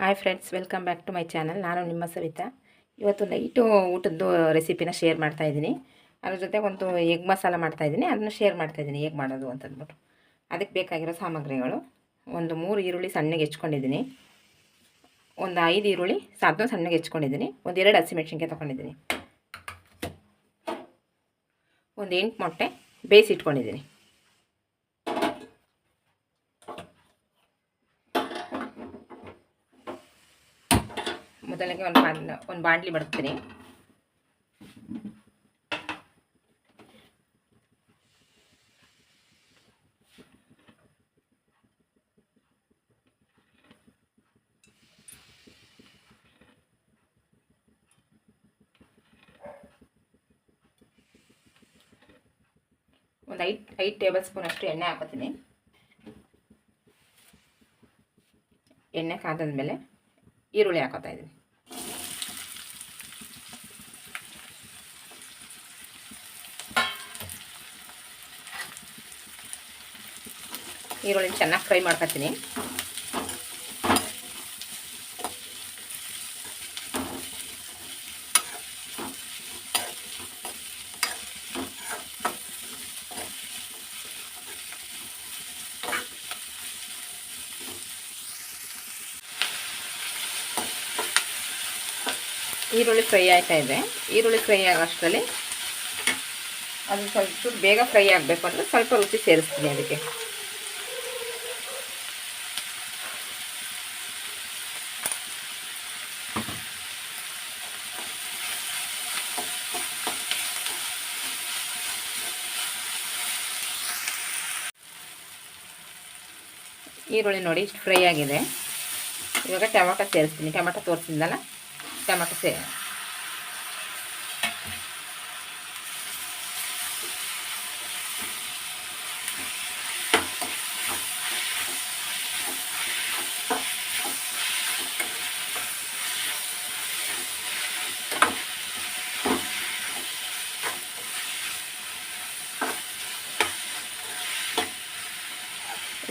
Hi friends welcome back to my channel ನಾನು ನಿಮ್ಮ ಸವಿತಾ. ಇವತ್ತು ನೈಟು ಊಟದ್ದು ರೆಸಿಪಿನ ಶೇರ್ ಮಾಡ್ತಾ ಇದ್ದೀನಿ. ಅದ್ರ ಜೊತೆ ಒಂದು ಎಗ್ ಮಸಾಲ ಮಾಡ್ತಾಯಿದ್ದೀನಿ ಅದನ್ನು ಶೇರ್ ಮಾಡ್ತಾ ಇದ್ದೀನಿ. ಹೇಗೆ ಮಾಡೋದು ಅಂತಂದ್ಬಿಟ್ಟು ಅದಕ್ಕೆ ಬೇಕಾಗಿರೋ ಸಾಮಗ್ರಿಗಳು. ಒಂದು ಮೂರು ಈರುಳ್ಳಿ ಸಣ್ಣಗೆ ಹೆಚ್ಕೊಂಡಿದ್ದೀನಿ. ಒಂದು ಐದು ಈರುಳ್ಳಿ ಸಾಧನ ಸಣ್ಣಗೆ ಹೆಚ್ಕೊಂಡಿದ್ದೀನಿ. ಒಂದು ಎರಡು ಹಸಿಮೆಣ್ಸಿನ್ಕಾಯಿ ತೊಗೊಂಡಿದ್ದೀನಿ. ಒಂದು ಎಂಟು ಮೊಟ್ಟೆ ಬೇಯಿಸಿಟ್ಕೊಂಡಿದ್ದೀನಿ. ಮೊದಲಿಗೆ ಒಂದು ಪಾನ್ ಒಂದು ಬಾಂಡ್ಲಿ ಬಡ್ತೀನಿ ಒಂದು ಐದು ಐದು ಟೇಬಲ್ ಸ್ಪೂನ್ ಅಷ್ಟು ಎಣ್ಣೆ ಹಾಕೋತೀನಿ ಎಣ್ಣೆ ಕಾದಾದ್ಮೇಲೆ ಈರುಳ್ಳಿ ಹಾಕೋತಾ ಇದ್ದೀನಿ. ಈರುಳ್ಳಿ ಚೆನ್ನಾಗಿ ಫ್ರೈ ಮಾಡ್ಕೊತೀನಿ. ಈರುಳ್ಳಿ ಫ್ರೈ ಆಗ್ತಾ ಇದೆ. ಈರುಳ್ಳಿ ಫ್ರೈ ಆಗೋಷ್ಟರಲ್ಲಿ ಅದು ಸ್ವಲ್ಪ ಬೇಗ ಫ್ರೈ ಆಗಬೇಕು ಅಂದರೆ ಸ್ವಲ್ಪ ರುಚಿ ಸೇರಿಸ್ತೀನಿ ಅದಕ್ಕೆ. ಈರುಳ್ಳಿ ನೋಡಿ ಇಷ್ಟು ಫ್ರೈ ಆಗಿದೆ. ಇವಾಗ ಟೊಮೆಟೊ ಸೇರಿಸ್ತೀನಿ. ಟೊಮೆಟೊ ತೋರಿಸಿದ್ನಲ್ಲ ಟೊಮೆಟೊ ಸೇ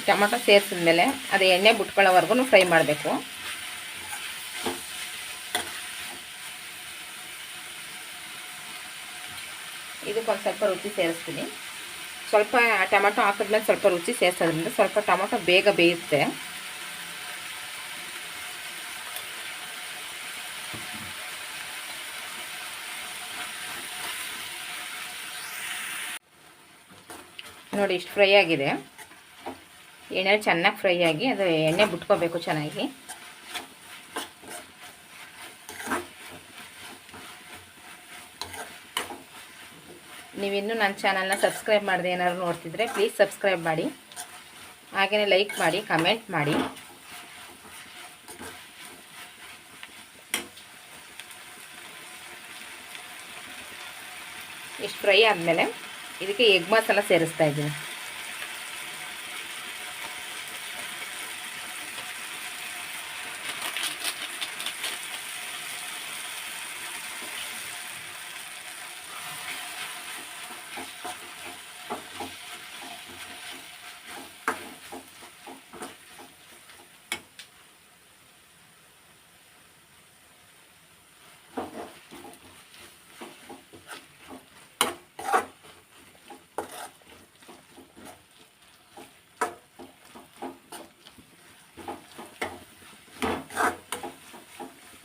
ಟೊಮೆಟೊ ಸೇರಿಸಿದ್ಮೇಲೆ ಅದು ಎಣ್ಣೆ ಬಿಟ್ಕೊಳ್ಳೋವರೆಗೂ ಫ್ರೈ ಮಾಡಬೇಕು. ಇದಕ್ಕೊಂದು ಸ್ವಲ್ಪ ರುಚಿ ಸೇರಿಸ್ತೀನಿ. ಸ್ವಲ್ಪ ಟೊಮೆಟೊ ಹಾಕಿದ್ಮೇಲೆ ಸ್ವಲ್ಪ ರುಚಿ ಸೇರಿಸೋದ್ರಿಂದ ಸ್ವಲ್ಪ ಟೊಮೆಟೊ ಬೇಗ ಬೇಯುತ್ತೆ. ನೋಡಿ, ಇಷ್ಟು ಫ್ರೈ ಆಗಿದೆ. ಎಣ್ಣೆ ಚೆನ್ನಾಗಿ ಫ್ರೈ ಆಗಿ ಅದು ಎಣ್ಣೆ ಬಿಟ್ಕೋಬೇಕು ಚೆನ್ನಾಗಿ. ನೀವಿನ್ನೂ ನನ್ನ ಚಾನಲ್ನ ಸಬ್ಸ್ಕ್ರೈಬ್ ಮಾಡಿದೆ ಏನಾದ್ರು ನೋಡ್ತಿದ್ರೆ ಪ್ಲೀಸ್ ಸಬ್ಸ್ಕ್ರೈಬ್ ಮಾಡಿ. ಹಾಗೆಯೇ ಲೈಕ್ ಮಾಡಿ ಕಮೆಂಟ್ ಮಾಡಿ. ಇಷ್ಟು ಫ್ರೈ ಆದಮೇಲೆ ಇದಕ್ಕೆ ಎಗ್ ಮಸಾಲ ಸೇರಿಸ್ತಾ ಇದ್ದೀನಿ.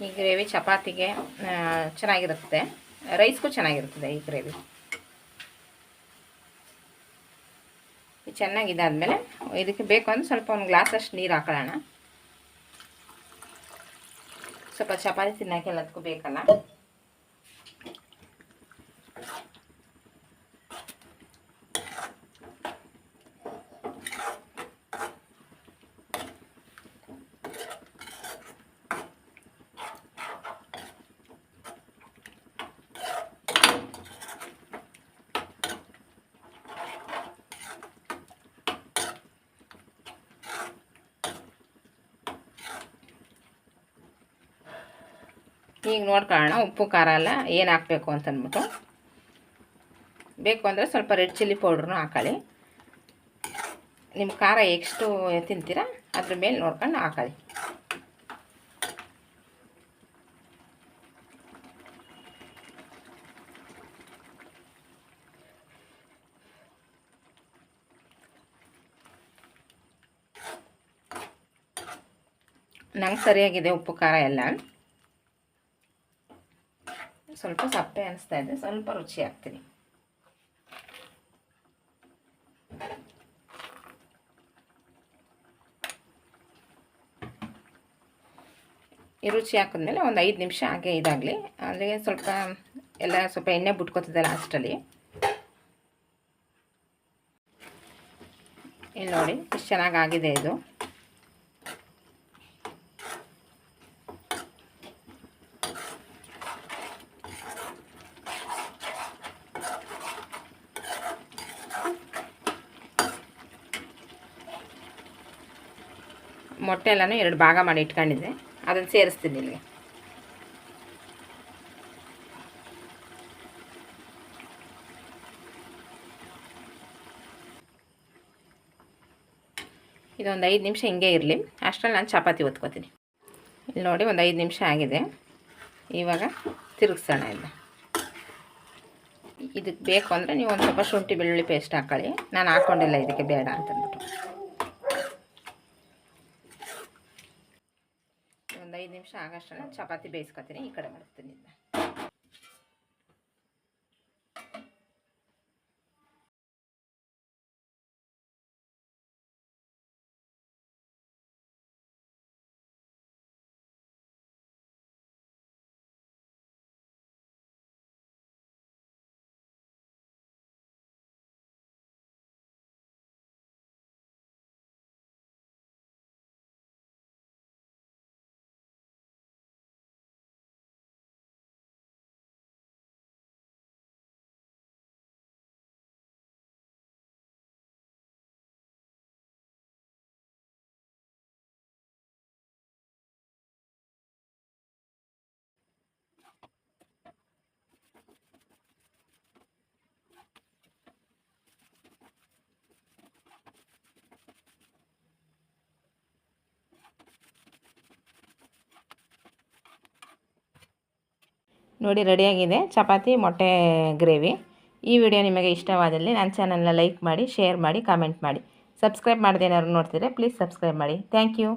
ಈ ಗ್ರೇವಿ ಚಪಾತಿಗೆ ಚೆನ್ನಾಗಿರುತ್ತೆ. ರೈಸ್ಗೂ ಚೆನ್ನಾಗಿರ್ತದೆ ಈ ಗ್ರೇವಿ. ಚೆನ್ನಾಗಿದಾದ್ಮೇಲೆ ಇದಕ್ಕೆ ಬೇಕು ಅಂದ್ರೆ ಸ್ವಲ್ಪ ಒಂದು ಗ್ಲಾಸಷ್ಟು ನೀರು ಹಾಕೊಳ್ಳೋಣ. ಸ್ವಲ್ಪ ಚಪಾತಿ ತಿನ್ನೋಕೆ ಎಲ್ಲದಕ್ಕೂ ಬೇಕಲ್ಲ. ಈಗ ನೋಡ್ಕೊಳ್ಳೋಣ, ಉಪ್ಪು, ಖಾರ ಎಲ್ಲ ಏನು ಹಾಕಬೇಕು ಅಂತಂದ್ಬಿಟ್ಟು ಬೇಕು ಅಂದರೆ ಸ್ವಲ್ಪ ರೆಡ್ ಚಿಲ್ಲಿ ಪೌಡ್ರನ್ನು ಹಾಕೊಳ್ಳಿ. ನಿಮ್ಮ ಖಾರ ಎಷ್ಟು ತಿಂತೀರಾ, ಅದ್ರ ಮೇಲೆ ನೋಡ್ಕೊಂಡು ಹಾಕೊಳ್ಳಿ. ನಂಗೆ ಸರಿಯಾಗಿದೆ ಉಪ್ಪು, ಖಾರ ಎಲ್ಲ. ಸ್ವಲ್ಪ ಸಪ್ಪೆ ಅನಿಸ್ತಾ ಇದೆ. ಸ್ವಲ್ಪ ರುಚಿ ಹಾಕ್ತೀನಿ. ಈ ರುಚಿ ಹಾಕಿದ್ಮೇಲೆ ಒಂದು ಐದು ನಿಮಿಷ ಹಾಗೆ ಇದಾಗಲಿ. ಅಲ್ಲಿಗೆ ಸ್ವಲ್ಪ ಎಲ್ಲ ಸ್ವಲ್ಪ ಎಣ್ಣೆ ಬಿಟ್ಕೊತದೆ ಲಾಸ್ಟಲ್ಲಿ ಇಲ್ಲಿ ನೋಡಿ, ಎಷ್ಟು ಚೆನ್ನಾಗಾಗಿದೆ ಇದು. ಮೊಟ್ಟೆ ಎಲ್ಲನೂ ಎರಡು ಭಾಗ ಮಾಡಿ ಇಟ್ಕೊಂಡಿದ್ದೆ. ಅದನ್ನು ಸೇರಿಸ್ತೀನಿ ಇಲ್ಲಿಗೆ. ಇದೊಂದು ಐದು ನಿಮಿಷ ಹಿಂಗೆ ಇರಲಿ. ಅಷ್ಟರಲ್ಲಿ ನಾನು ಚಪಾತಿ ಒತ್ಕೋತೀನಿ ಇಲ್ಲಿ ನೋಡಿ ಒಂದು ಐದು ನಿಮಿಷ ಆಗಿದೆ. ಇವಾಗ ತಿರುಗಿಸೋಣ ಇಲ್ಲ. ಇದಕ್ಕೆ ಬೇಕು ಅಂದರೆ ನೀವು ಒಂದು ಸ್ವಲ್ಪ ಶುಂಠಿ ಬೆಳ್ಳುಳ್ಳಿ ಪೇಸ್ಟ್ ಹಾಕ್ಕೊಳ್ಳಿ ನಾನು ಹಾಕ್ಕೊಂಡಿಲ್ಲ ಇದಕ್ಕೆ ಬೇಡ ಅಂತಂದ್ಬಿಟ್ಟು ಒಂದು ಐದು ನಿಮಿಷ ಆಗಷ್ಟನ್ನು ಚಪಾತಿ ಬೇಯಿಸ್ಕೊತೀನಿ ಈ ಕಡೆ ಮಾಡ್ತೀನಿ ನೋಡಿ ರೆಡಿಯಾಗಿದೆ. ಚಪಾತಿ, ಮೊಟ್ಟೆ, ಗ್ರೇವಿ. ಈ ವಿಡಿಯೋ ನಿಮಗೆ ಇಷ್ಟವಾದಲ್ಲಿ ನನ್ನ ಚಾನಲ್ನ ಲೈಕ್ ಮಾಡಿ, ಶೇರ್ ಮಾಡಿ, ಕಾಮೆಂಟ್ ಮಾಡಿ. ಸಬ್ಸ್ಕ್ರೈಬ್ ಮಾಡದೆ ಏನಾದ್ರು ನೋಡ್ತಿದ್ರೆ ಪ್ಲೀಸ್ ಸಬ್ಸ್ಕ್ರೈಬ್ ಮಾಡಿ. Thank you.